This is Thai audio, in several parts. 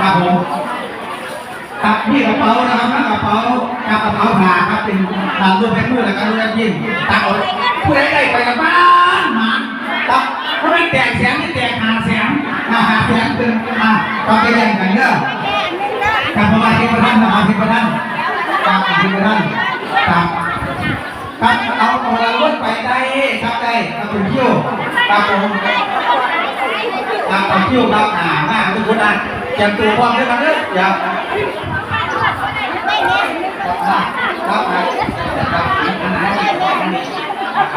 ครับผมครับนี่กระเป๋านะครับกระเป๋ากับกระเป๋าผ้าครับเป็นตามรูปแพ็คคู่แล้วก็รูปแพ็คยิ้มตามเอาผู้ใดได้ไปกับบ้านหมันครับถ้าไม่แตกแสงไม่แตกหาแสงหาหาแสงเป็นอ่าก็ไปแย่งกันเด้อกับพระบาทที่ประท่านนะครับที่ประท่านกับที่ประท่านกับกับเอาเอาละรถไปได้ครับได้กับเป็นคิวกับผม กับเป็นคิวครับอ่ามาทุกคนอะเตรียมตัวพร้อมด้วยกันเด้ออย่าครับครับครับอันไหนอันไหนอันไหน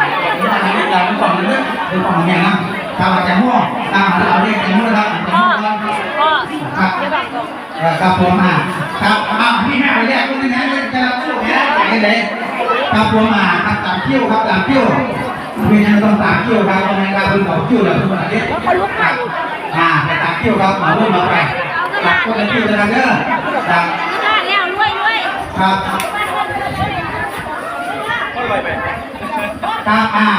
อันไหนเป็นของเด้อเป็นของแง่นะตามจากหัวตามเราเรียกจากหัวครับจากหัวครับครับผมอะครับอ้าวพี่แม่แยกคนนี้นจะรับสู้แม่ไหนไหนครับผมอะครับตามคิวครับตามคิวพี่ยังต้องตามคิวครับทำไมครับคุณบอกคิวแล้วทุกคนนี้ครับ อ่าไปตามคิวครับหมอรุ่นมาไปครับคนละคิวเลยนะเด้อครับแล้วรวยรวยครับครับอ่า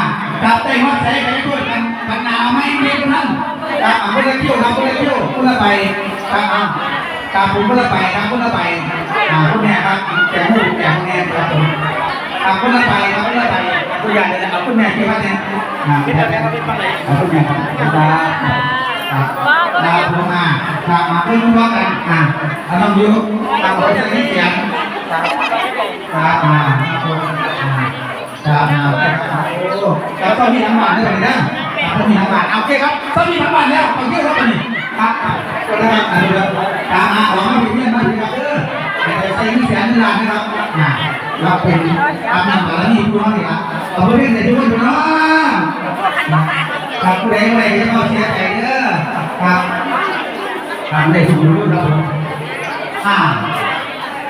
ครับได้ฮอดใส่ไปด้วยกันกันหนาวไม่มีทุกท่านครับคนละคิวครับคนละคิวคนละไปครับอ่าครับผมก็ละไปครับก็ละไปอ่าคุณแม่ครับแก่หูแก่คุณแม่ครับผมครับก็ละไปครับก็ละไปตัวอย่างเลยนะครับคุณแม่ที่ว่าเนี่ยอ่าพี่แม่ครับพี่ป้าไหนคุณแม่ครับครั บครับครับผมมาครับมาเพื่อนร่วมกันอ่าเอาน้องยุครับผมจะได้เสียงครับครับอ่าครับผมาแล้วต้องมีทั้งบานด้วยนะต้องมีทั้งบานโอเคครับต้องมีทั้งบานแล้วขอเที่ยวครับนี่ครับก็ได้ครับอ่าตามมาหวังว่าพี่เพื่อนมาดีครับเออแต่ใส่ที่แสนล้านนะครับอ่าเราเป็นอาบน้ำบารมีผู้น้องนี่ครับเอาเพื่อนในทุกคนเนะ ครับผู้ใดผู้ใดจะมาเสียใจเด้อ ครับทำได้ทุกรุ่นครับผมอ่า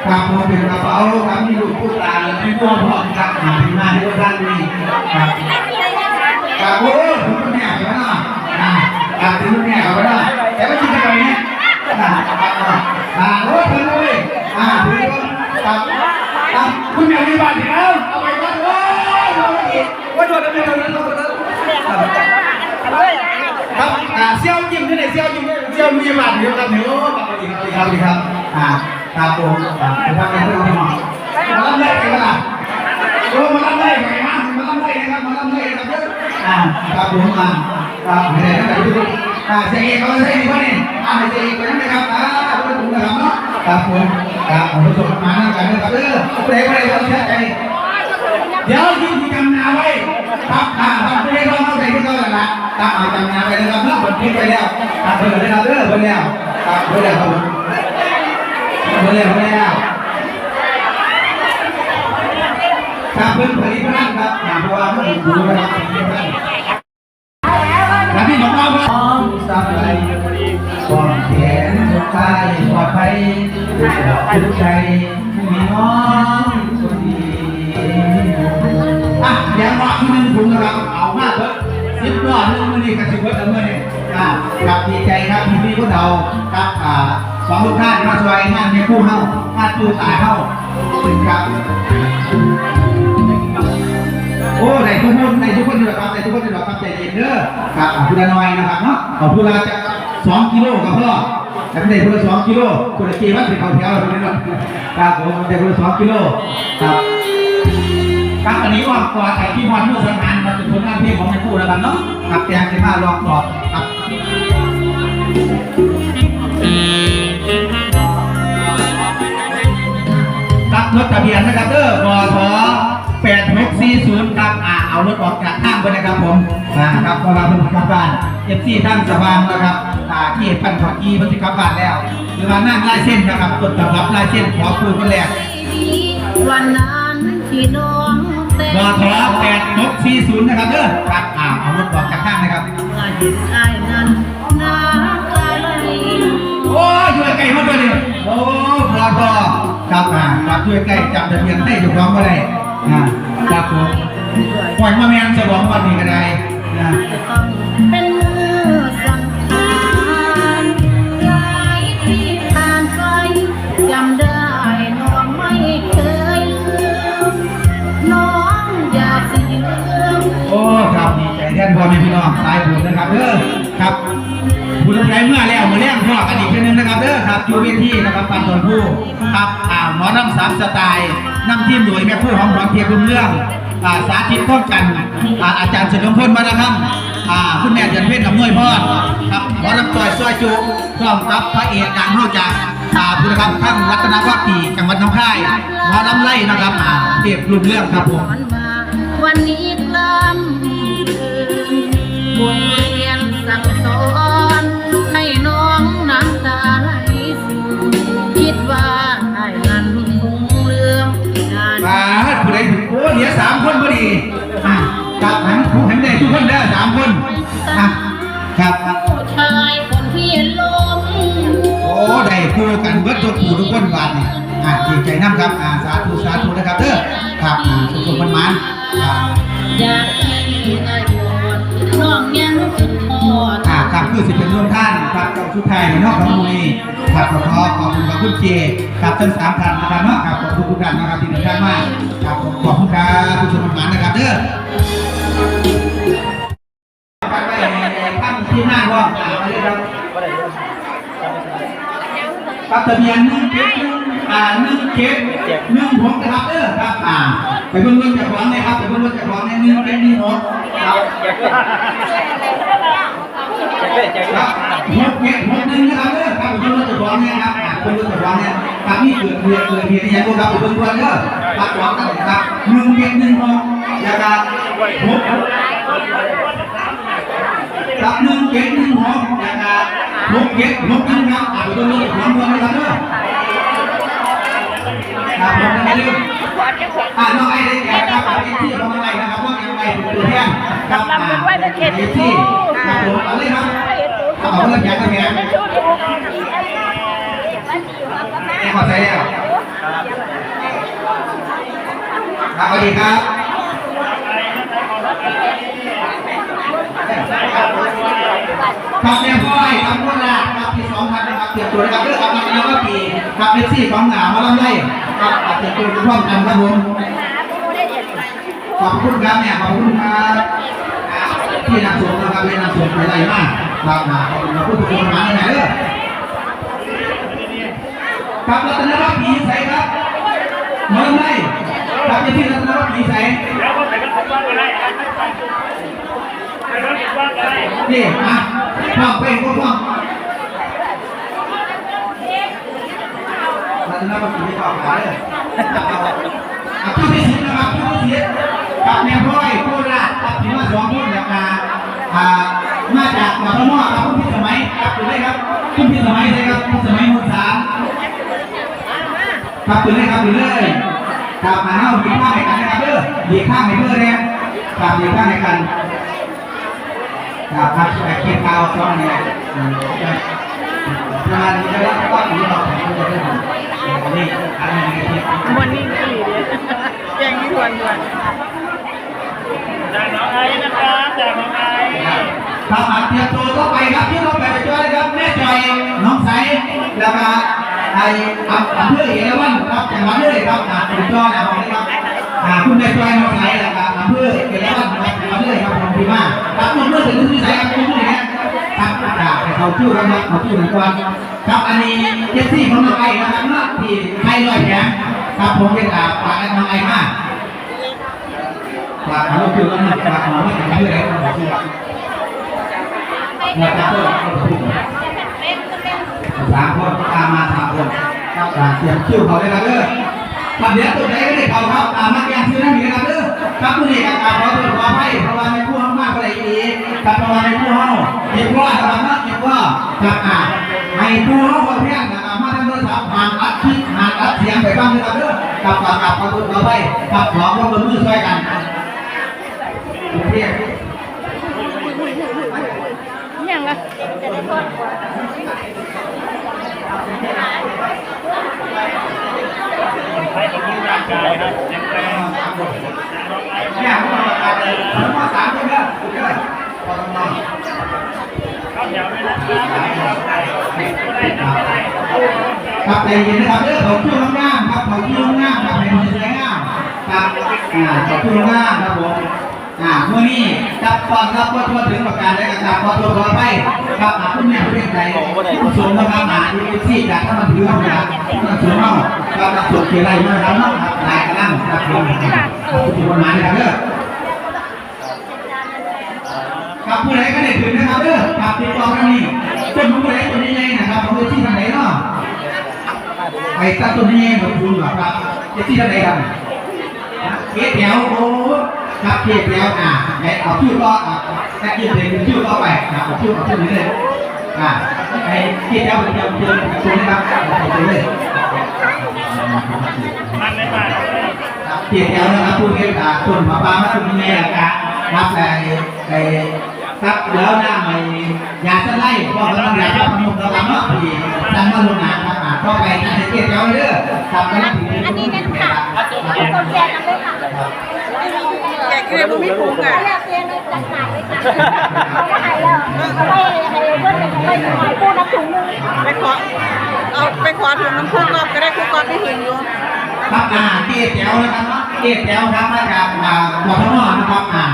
ครับผมเป็นกระเป๋าครับมีลูกผู้ตาและมีตัวพ่อครับหาที่มาที่ด้านนี้ครับครับโอ้ผมเป็นแม่ไปแล้วนะครับเป็นแม่เอาไปแล้วแต่ไม่คิดจะไปเนี่ยอ่าอ่าโอ้ถึงเลยอ่าถึงครับครับคุณแม่มีบ้านที่แล้วเอาไปบ้านโอ้ยเราไม่กินว่าโดนอะไรโดนนั้นโดนนั้นครับอ่าเซี่ยวยิ้มที่ไหนเซี่ยวยิ้ม เซี่ยวมีบ้านอยู่ครับเดี๋ยวครับสวัสดีครับสวัสดีครับอ่าครับผมครับผมทำงานเพื่อนพี่น้องมาลำไส้กันละโอ้มาลำไส้ไปมามาลำไส้นะครับมาลำไส้นะครับเด้ออ่าครับผมอ่าครับไม่ได้นะครับทุกคนอ่าเสียเอกเขาใส่ดีกว่านี่อ่าเสียเอกไปนั่นนะครับอ่าทุกคนนะครับเนาะครับผมครับผมประสบมานั่งกันนะครับเด้อผู้ใดผู้ใดต้องเชื่อใจเดี๋ยวยืนที่จำนาไว้ครับอ่าครับผู้ใดต้องเข้าใจที่เขาแล้วละครับอ่าจำนาไว้นะครับเนาะ บันทึกไปแล้วครับเพิ่อนนะครับเด้อเพิ่อนแล้วครับเพิ่อนแล้วครับผมมาแล้วมาแล้วครับเพื่อนผลิตภัณฑ์ครับถามว่ามันดูนะครับผลิตภัณฑ์และที่ของเราครับของสบายปลอดแขนปลอดกายปลอดภัยทุกใจมีน้องคนดีอะเดี๋ยวรอที่หนึ่งถุงนะครับเอามากเถอะสิบรอบหนึ่งมือนี่กับสิบเบิร์ดมือนี่ เราครับอ่าสองลูกท่านมาช่วยงานในคู่เฮางานตู้ตายเฮาถึงครับ โอ้ในทุกคนในทุกคนอยู่ครับในทุกคนอยู่ครับใจเย็นเด้อครับอะคุณละน้อยนะครับเนาะเอาคุณละจะสองกิโลกับพ่อแต่ไม่ได้คุณละสองกิโลคุณละกี่วันถึงเขาแถวเราคุณละครับผมแต่คุณละสองกิโลครับครับอันนี้ว่าก่อนไอ้ที่พอดเมื่อสังหารมาเป็นผลงานเพลงของในคู่แล้วกันเนาะครับแตงสิมาลองตอบครับ รับรถทะเบียนนะครับเด้อบท8640ครับอ่าเอารถออกจากห้างไปนะครับผมอ่าครับเพราะว่าเพิ่นกลับบ้านเอฟซีท่านสว่างนะครับอ่าที่พันขอกีเพิ่นสิกลับบ้านแล้วหรือว่านั่งลายเส้นนะครับต้นตำรับลายเส้นขอคุยคนแรกวันนั้นที่น้องเต้นบท8640นะครับเด้อครับอ่าเอารถออกจากห้างนะครับเมื่อเห็นไอ้นั้นน้ำตาไหลโอ้ยช่วยไก่มาด้วยนี่โอ้พอพอ ครับอ่าครับช่วยไก่จับทะเบียนให้ถูกต้องก็ได้อ่าครับผมปล่อยมาแมนจะบอกวันนี้ก็ได้นะจะต้องเป็นมือสังหารยายที่ผ่านไปจำได้น้องไม่เคยลืมน้องอย่าสิลืมโอ้ครับดีใจแทนพ่อแม่พี่น้องสายบุญนะครับเด้อ อยู่เวทีนะครับปันตนผู้ครับอ่าหมอน้ำสามสไตล์นำทีมโดยแม่ผู้ของหมอเทียบรุ่งเรื่องอ่าสาธิตป้องกันอ่าอาจารย์เฉลิมพลมานะครับอ่าคุณแม่จันเพ็ญกับมวยพ่อครับหมอลำต่อยซอยจุพร้อมกับพระเอกดังเข้าจากอ่าผู้นะครับท่านรัตนวัฒน์ปีจังหวัดหน้องคายหมอลำไล่นะครับอ่าเทียบรุ่งเรื่องครับผมวันนี้กล้ำเรียน คนบาดนี่อะดีใจน้ำครับอ่าสาธุสาธุนะครับเด้อครับอ่าสุขสมมันมันอ่าอยากให้ได้โปรดน้องยังคิดทอดอ่าครับคือสิเป็นร่วมท่านครับกับชุดไทยในนอกของมูนีครับขอขอขอบคุณกับคุณเจครับทั้งสามท่านนะครับเนาะครับขอบคุณทุกท่านนะครับที่ติดตามมาครับขอบคุณครับผู้ชมมันมันนะครับเด้อตั้งไว้ตั้งที่หน้าว่าอ่ามาเลยครับ ครับทะเบียนหนึ่งเจ็ดหนึ่งอ่าหนึ่งเจ็ดหนึ่งหกนะครับเด้อครับอ่าไปเบิ่งเบิ่งจากของเลยครับไปเบิ่งเบิ่งจากของในหนึ่งเจ็ดหนึ่งหกครับครับหกเจ็ดหกหนึ่งนะครับเด้อครับไปเบิ่งเบิ่งจากของเนี่ยครับอ่าไปเบิ่งจากของเนี่ยครับนี่เกิดเหตุเกิดเหตุอย่างพวกเราไปเบิ่งด้วยเด้อครับของกันครับหนึ่งเจ็ดหนึ่งหกแล้วก็หก กับหนึ่งเจ็ดหนึ่งหกนะครับหกเจ็ดหกหนึ่งครับอ่าไปดูเรื่องของเมืองนะครับเด้อครับผมจะไม่ลืมอ่าน้องไอ้ได้แก่ครับไอ้ที่ของอะไรนะครับว่ายังไงตัวแทนครับอ่าไอ้ที่ครับผมเอาเลยครับเอาเรื่องแก่ตัวแทนไม่พอใจแล้วครับสวัสดีครับ ครับแม่พ่อยครับพ่อลาครับปีสองพันนะครับเตรียมตัวนะครับเรื่องของเราก็ปีครับเป็นสี่ของหนามาลำไยครับเตรียมตัวพร้อมกันครับผมขอบคุณครับเนี่ยขอบคุณครับที่นำส่งนะครับเป็นนำส่งอะไรมากครับมาขอบคุณครับผู้ทุกคนมาไหนเด้อครับรัตนรัตน์ผีใสครับหมอลำไยครับเป็นที่รัตนรัตน์ผีใสเดี๋ยวผมใส่กระส่กระผมบ้างก็ได้นี่อะ พร้อมเป็นพร้อมรัตนรัตน์ผีต่อขาเลยผู้ที่สิบนะครับผู้ที่สิบกับแม่พ่อยผู้ราชกับที่มาสองคนจากมาอ่ามาจากหัวพระนอครับผู้พิสมัยครับคุณเลยครับคุณพิสมัยเลยครับพิสมัยหมู่สามครับคุณเลยครับคุณเลยครับมาเอาดีข้างให้กันนะครับเด้อดีข้างให้เพื่อเนี่ยครับดีข้างให้กัน ครับครับแต่เขียนข่าวซ้อนเนี่ยอืมประมาณนี้แล้วก็ถึงเราแข่งกันได้ดีนี่อันนี้วันนี้ก็หลีเลยแกงไม่ควรด้วยจากน้องไอ้นะครับจากน้องไอ้ครับอะเตรียมตัวต่อไปครับที่เราไปไปจอยครับแม่จอยน้องใสแล้วก็ไอ้อำอำเภอเอราวัณครับจังหวัดเลยครับอ่าคุณจอยนะครับ อ่าคุณแม่จอยน้องใสแล้วก็อำเภอเอราวัณครับจังหวัดเลยครับผมพี่มาครับคุณเมื่อถึงที่ใสครับคุณที่ไหนครับอ่าไปเขาชื่อกันครับเขาชื่อกันก่อนครับอันนี้เจสซี่ของน้องไอ้นะครับเนาะที่ไทยลอยแขงครับผมเป็นอ่าฝากกันน้องไอ้มากฝากเขาชื่อกันนะฝากเขาไม่ถึงชื่ออะไรครับชื่อนี่ยครับสามคนตามมาสามคนครับเตรียมคิวเขาเลยครับเด้อ ครับเดี๋ยวตัวไหนก็ได้เขาครับตามมาแกงชื่อนั่นนี่นะครับเด้อครับตัวนี้ครับขอโทษขออภัยเพราะว่าในผู้ห้องมากก็เลยอีกครับเพราะว่าในผู้ห้องเก็บว่าครับนะเก็บว่าครับอ่าให้ผู้ห้องคนเพียงนะครับมาทำโทรศัพท์ห่างอัดคลิปห่างอัดเสียงไปบ้างนะครับเด้อกับกับกับขอโทษขออภัยกับขอความร่วมมือช่วยกันโอเคยังละ ให้ผมดูร่างกายครับแข็งแรงเนี่ยผมบอกว่าผมว่าสามคนเนี่ยสุดยอดพอทำนองข้าแถวด้วยนะครับได้ได้ได้ครับใจเย็นนะครับเรื่องของชื่อน้องง่ามครับของชื่อน้องง่ามครับเป็นมือสวยงามครับอ่าของชื่อน้องง่ามครับผมอ่าเมื่อนี้กับตอนรับว่าทั่วถึงประการและกับขอตัวขอไป กับอาคุณแม่ประเทศไทยผู้ชมนะครับอ่าที่ที่จากถ้ามันถือว่าจากมันถือว่าราจะส่งเกี่ยวอะไรมาครับนาะครับลายกระนั่งครับผมผู้ชมมาเลยครับเด้อกับผู้ใดก็ได้ถึงนะครับเด้อกับติดต่อกันนี่ต้นผู้ใดตัวนี้ไงนะครับขาไปที่ทางไหนเนาะไอ้ตัดต้นนี้ไงแบบคุณแบบครับที่ทางไหนกันเกียแถวโอ้ครับเกียแถวอะไหนเอาชื่อก็อ่ะแค่ยืนเลยชื่อก็ไปนะเอาชื่อเอาชื่อนี้เลยอะไอ้เกียแถวเป็นเดียวเดียวตัวนี้ครับเอาตัวเลยมันไม่มาเกียแถวนะครับพูดเกี่ยวกับส่วนปลาปลามาตุนนี่ละครับครับไอ้ไอ้ครับแล้วหน้าใหม่ยาสไลด์ก็กำลังยาพระมุขระวังเนาะพี่ตั้งมาลงน้ำครับอะเข้าไปในเกียแถวเลยเด้อครับกำลังถึงอันนี้เน้นค่ะตัวแกนเลยค่ะ แกงคือบ่มีปรุงอะ เรียกเรียนเลยจัดการเลยค่ะเขาก็ให้แล้วเขาไม่ให้เพื่อนเป็นไม่ขายปูนับถุงนึงไปขอเอาไปขอถุงน้ำพุกอบก็ได้คุกกอบที่หินอยู่ครับอ่าเกียรติแถวนะครับเนาะเกียรติแถวครับมาจากอ่ากทมนะครับอ่า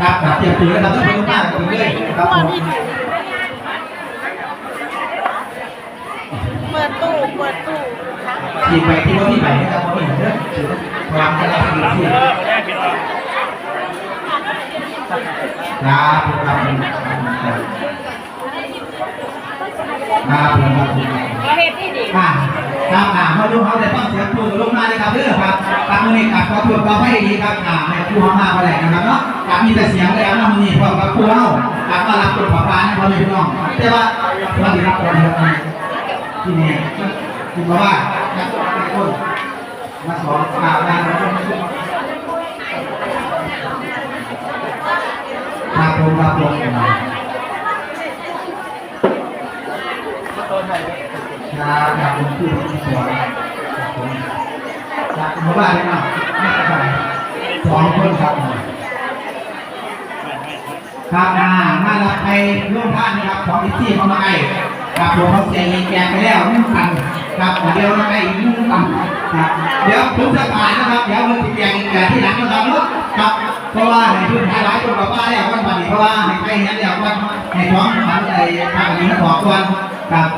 ครับครับเตรียมตัวนะครับทุกคนมากถึงเลยครับผมเปิดตู้เปิดตู้ที่ไปที่ว่าที่ไปนะครับว่าเป็นเรื่องความกระไรที่รับที่เออแรกพี่น้อง ครับครับครับครับประเทศที่ดีอ่าครับอ่ามาดูเขาได้ฟังเสียงพูดลงมาเลยครับเด้อครับตามมือนี้กับขอตรวจความให้ดีครับอ่าในครูเขามาอะไรนะครับเนาะครับมีแต่เสียงแล้วนะมือนี้พร้อมกับครูเฮาครับมารับตัวขอปาให้พอแม่พี่น้องแต่ว่าสวัสดีครับสวัสดีครับที่นี่คุณบอกว่าครับคนมาสอนข่าวกา รครับผมครับผมครับครับผมคือที่สอนครับผมครับมว่าเลยเนะไม่เป็นไรสองคนครับครับอ่ามารับไปร่วมท่านนะครับของอิที่เข้ามาไอ้ครับหลวงพ่อเสียงแจกไปแล้วนึ่งพันครับเดี๋ยวเราไปอีกนึ่งพันครับเดี๋ยวผมจะผ่านนะครับเดี๋ยวมันจะแจกอีกแต่ที่หลังนะครับเนาะครับ เพราะว่าในพื้นที่หลายคนบอกว่าแล้ววันนี้เพราะว่าในใกล้นี้แล้ววันในท้องฝันในทางนี้ขอก่อนครับ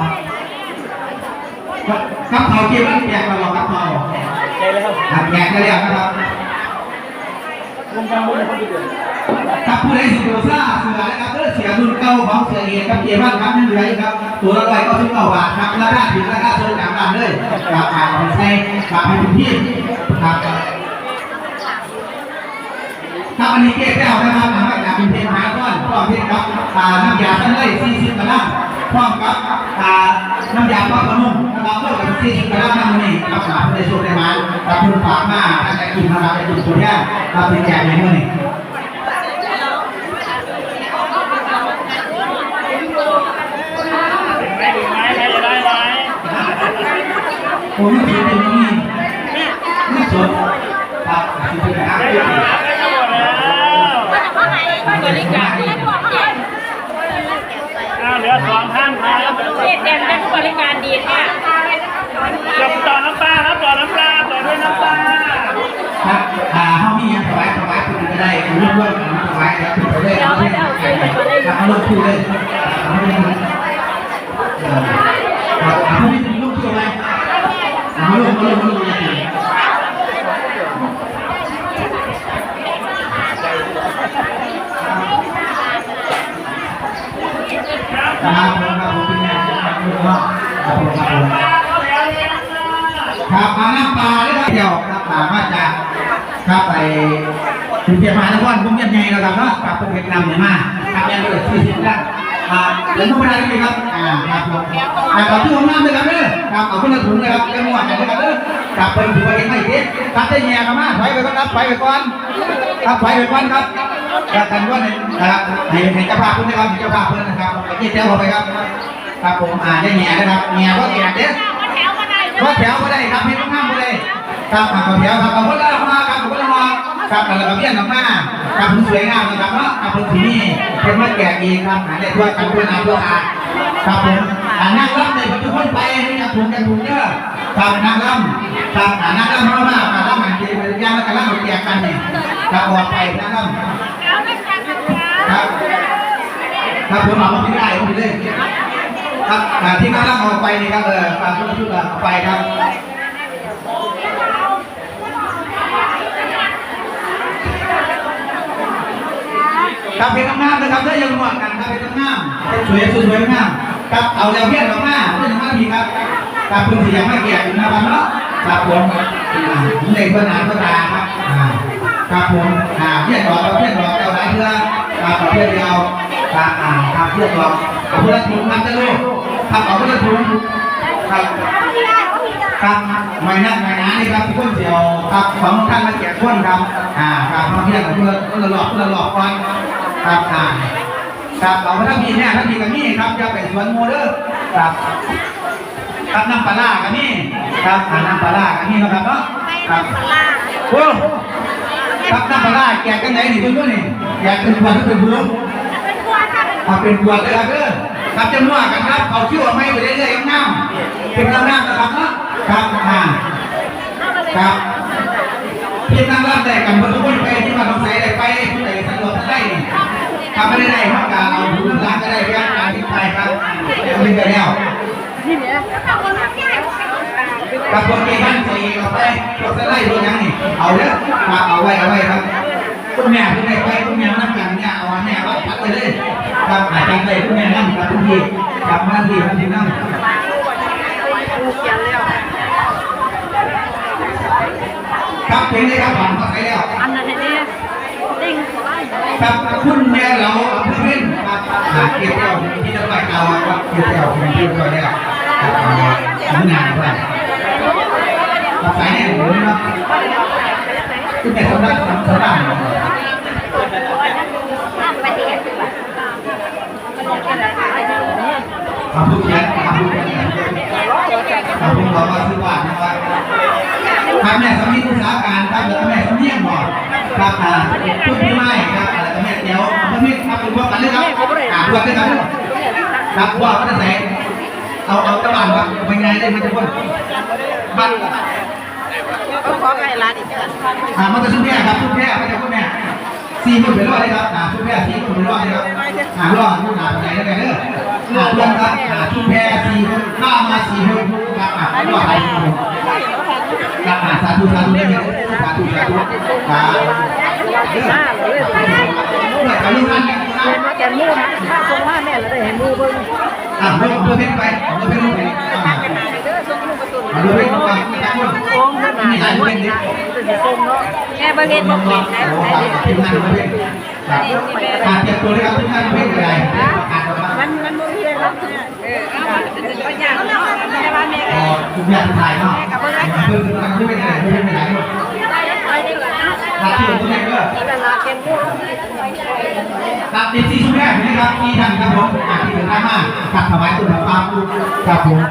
ครับเขาเกี่ยวกับแจกเราครับเขาครับแจกไปแล้วนะครับครับผู้ใดสิโดซ่าเสือนะครับเด้อเสียรุ่นเก่าของเสียเอกกับเจวันครับยังเหลืออยู่ครับตัวละร้อยก็สิบเก้าบาทครับราคาถึงราคาโซนกลางบ้านเลยครับอ่าเอาไปใส่ครับให้คุณพี่ครับ ครับอันนี้เก็บแล้วนะครับมาจากกรุงเทพมหานครพร้อมเพชรครับอ่าน้ำยาท่านเลย40กรัมพร้อมกับอ่าน้ำยาปลาขนุ่มนะครับเพิ่มกับ40กรัมนั่นนี่ครับสามในโซนในร้านครับคุณฝากมาถ้าจะกินนะครับจะกินตัวแรกครับเป็นแจกในเมื่อนี้ไม่ถึงไมใครจะได้ไหม ผมไม่ถือเป็นนี่ไม่สนครับถือเป็นการ ได้ เพื่อ แล้วได้ทั้งหมดแล้ว ว่าไง บริการดีอ้าวเหลือสองท่านครับเด็ดเด่นเป็นบริการดีค่ะจับต่อน้ำปลาครับต่อน้ำปลาต่อด้วยน้ำปลาครับอ่าห้องนี้ยังถวายถวายคุณก็ได้ร่วมร่วมกันถวายแล้วคุณก็ได้เอาเล่นครับเอาลงคู่เลยเอาลงคู่ครับเอาไม่ถึงลงคู่ไหมเอาลงเอาลงเอาลงเลย ครับผมครับผมเป็นแม่ครับผมครับผมครับผมเข้าแถวเลยนะครับมาน้ำปลาได้เดียวครับปลามาจากครับไปถึงเทียมหานครผมยังไงนะครับเนาะกับประเทศนำเนี่ยมาครับยังเหลือสี่สิบแล้านอ่าแล้วทุกประเทศเลยครับอ่าครับผมอ่าขอที่ผมน้ำเลยครับเด้อครับเอาคนละถุงเลยครับเรื่องหมดเลยครับเด้อครับเป็นถือว่ายังไม่เด็ดครับได้แง่กันมาถอยไปก่อนครับถอยไปก่อนครับถอยไปก่อนครับ ครับกันว่าเนี่ยนะครับให้ให้เจ้าภาพเพื่อนนะครับให้เจ้าภาพเพื่อนนะครับไปเกี่ยวไปครับ ครับผมอ่าได้แง่นะครับแง่ก็แง่เด้อว่าแถวก็ได้ครับให้ทุกท่านก็ได้ครับขับแถวครับเอาคนละมาครับเอาคนละมาครับแล้วก็เบี้ยนออกมาครับผมสวยงามนะครับเนาะครับผมที่นี่เป็นมาแจกเองครับหาได้ทั่วกันทั่วหน้าทั่วตาครับผมอ่านั่งรับเลยทุกคนไปไม่อยากถูกกันถูกเด้อครับนั่งรับครับอ่านั่งรับเพราะว่าอ่ารับมันดีเป็นย่างแล้วก็รับแจกกันนี่ครับออกไปนั่งรับ ครับครับผมเอามาที่ได้ผมไปเลยครับอ่าที่กำลังเอาไปนี่ครับเออฝากทุกทุกเอาไปครับครับเป็นงามๆนะครับถ้ยังหวดกันครับเป็นงามๆสวยสวยงามครับเอาแล้วเพี้ยนออกมาเพื่อนมาทีครับครับคุณสียังไม่เกียรติอยู่นะครับเนาะครับผมในเพื่อนหานเพื่อนตาครับครับผมอ่าเพี้ยนออกเพี้ยนออกเอาหลาเพื่อ นครับเอาเพี้ยนเดียวครับอ่าครับเพี้ยนออกเอาเพื่อนถุงครับจะลูกครับเอาเพื่อนถุงครับครับไม่นักไม่นานี่ครับที่คนเดียวครับของท่านมาเกียรติคนครับอ่าครับมาเพี้ยนกับเพื่อนเพื่อนหลอกเพื่อนหลอกก่อนครับอ่าครับเอาไปทั้งพีเนี่ยทั้งพีกับนี่ครับจะไปสวนโมเดอร์ครับครับน้ำปลากับนี่ครับน้ำปลากับนี่นะครับเนาะครับโอ้ ครับน้ำปลาแกะกันไหนนี่เพื่อนนี่แกะเป็นขวดหรือเป็นบุ้งเอาเป็นขวดเลยครับเด้อครับจะมั่วกันครับเอาคิ้วเอาไม้ไปเรื่อยๆน้ำเป็นน้ำน้ำนะครับเนาะครับอ่าครับพี่นั่งรับได้กันเพื่อนทุกคนไปที่มาต้องใส่ได้ไปที่ไหนสะดวกได้นี่ทำไม่ได้ได้เพราะการเอาผู้ร้านก็ได้เรื่องการที่ไปครับเอาไปกันแล้ว กับคนที่ท่านใส่เอาไปก็จะไล่ตัวยังนี่เอาเด้อมาเอาไว้เอาไว้ครับคุณแม่คุณแม่ไปคุณแม่นั่งกันเนี่ยเอาแม่ว่าพัดไปเลยครับอาจารย์ไปคุณแม่นั่งกับทุกทีกลับมาที่ทันทีนั่งครับเป็นเลยครับผ่านมาใส่แล้วอันนั้นเนี่ยติ้งครับคุณแม่เราเพื่อนเพื่อนหาเกี่ยวที่จะไปเอาครับเกี่ยวกับที่ที่เราได้ครับทำงานด้ว ยครับสายเนี่ยผมนะคุณแม่ทำได้ทำทำได้ทำทุกอย่างทำทุกอย่างทำทุกเรามาซื้อบ้านนะครับทำเนี่สำนีอุตสาหการครับแล้วแม่สำเนียงบอกครับอ่าคุณพี่ไม้ครับอะไรแม่เดี๋ยวพ่อแม่ครับเป็นพวกกันเลยครับอ่าพวกกันครับครับว่าก็จะใส่เอาเอาตะบันครับเป็นไงได้มันจะพ่นบัน ก็ขอไก่ร้านอีกจ้ะอ่ามันจะชุบแพร่ครับชุบแพร่ไม่ใช่ชุบแม่สี่หมื่นเป็นรอดเลยครับอ่าชุบแพร่สี่หมื่นเป็นรอดเลยครับอ่ารอดลูกหนาเป็นไงได้ไงเด้ออ่าเพื่อนครับอ่าชุบแพร่สี่หมื่นข้ามาสี่หมื่นครับอ่ารอดไปครับอ่าสาธุสาธุเนี่ยสาธุสาธุครับเด้อเมื่อกับลูกนั้นนะครับมาแกมูนะถ้าทรงว่าแม่เราได้เห็นมูเบิ้งอ่าเพื่อนเพื่อนไปเพื่อนเพื่อนไป ขนาดมีหลายเพื่อนดิจะทรงเนาะแม่บ่เฮ็ดบ่เป็นนะโอ้ครับทีมงานเพื่อนครับการเรียมตัวเลยครับทุกท่านเพื่อนอะไรการประมามันมันบ่มีอะไรรับเนี่ยเออเอามาก็ยากเนาะแม่ว่าแม่ทุกอย่างถ่ายเนาะเพื่อนเพื่อเพื่อนเป็นอะไรเพื่อนเป็นอะไรหลักที่ผมเรียกก็เวลาแกมูหลักที่สี่ชุดแรกนะครับที่ท่านครับผมอ่านที่ถึงได้มากับถวายตุนพระพาครับผม